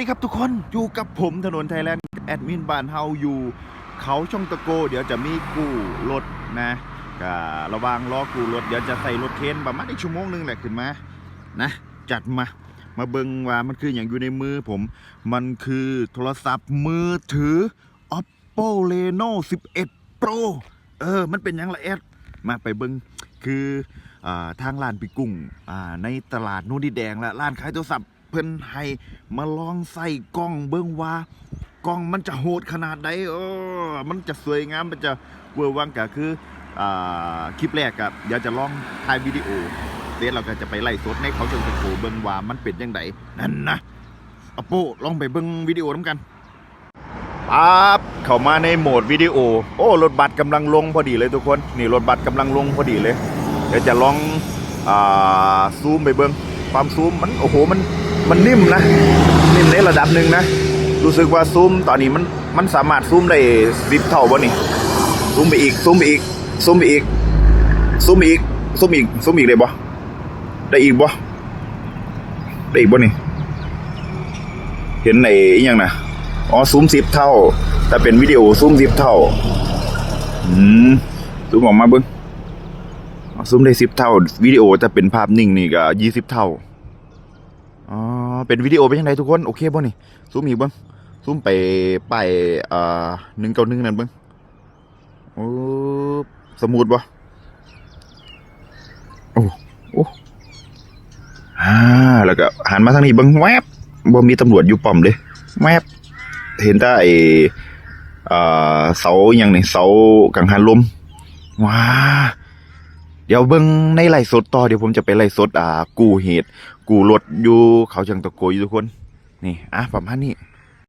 ดีครับทุกคนอยู่กับผมถนนไทยแลนด์แอดมินบ้านเฮาอยู่ เขาช่องตะโก เดี๋ยวจะมีกู้รถนะก็ระวังรอกู้รถเดี๋ยวจะใส่รถเคนประมาณอีกชั่วโมงหนึงแหละขึ้นมานะจัดมามาเบิงว่ามันคืออย่างอยู่ในมือผม มันคือโทรศัพท์มือถือ oppo reno 11 pro เออ มันเป็นยังละแอดมาไปเบิงคืออทางร้านปิกุ้งในตลาดนูนดิแดงและร้านขายโทรศัพท์ เพิ่นให้มาลองใส่กล้องเบิ่งว่ากล้องมันจะโหดขนาดใดเออมันจะสวยงามมันจะเวอร์วังก็คืออ่าคลิปแรกอะเดี๋ยวจะลองถ่ายวิดีโอเดี๋ยวเราก็จะไปไล่สดในเขาจนตะโกเบิ่งว่ามันเป็นยังไงนั่นนะอาโปลองไปเบิ่งวิดีโอน้ำกันปั๊บเข้ามาในโหมดวิดีโอ โอ้รถบัสกำลังลงพอดีเลยทุกคนนี่รถบัสกำลังลงพอดีเลย เดี๋ยวจะลองอ่าซูมไปเบิ้งความซูมมันโอ้โหมัน มันนิ่มนะ นิ่มในระดับหนึ่งนะ รู้สึกว่าซูมตอนนี้มันมันสามารถซูมได้สิบเท่าบ่นี่ซูมไปอีกซูมไปอีกซูมไปอีกซูมไปอีกซูมอีกซูมอีกได้บ่ได้อีกบ่ได้อีกบ่นี่ เห็นในยังนะอ๋อซูมสิบเท่า แต่เป็นวิดีโอซูมสิบเท่า อืมซูมออกมาเบิ้งซูมได้สิบเท่า วิดีโอจะเป็นภาพนิ่งนี่ก็ยี่สิบเท่า อ๋อ เป็นวิดีโอเป็นยังไงทุกคนโอเคบ่นี่ซูมอีกบิ้งซูมไปไปอ่าหนึ่งเก้าหนึ่งนั่นบิ้งโอ้สมูทบ่โอ้โอ้อ่าแล้วก็หันมาทางนี้บิ้งแวบบ่มีตำรวจอยู่ป้อมเลยแวบเห็นแต่ไอ้อ่าเสาอย่างนี่เสากังหันลมว้า เดี๋ยวเบิ้งในไล่สดต่อเดี๋ยวผมจะไปไล่สดอ่า กูเหตุ กูรถอยู่เขาจังตะโกอยู่ทุกคน นี่อะประมาณนี้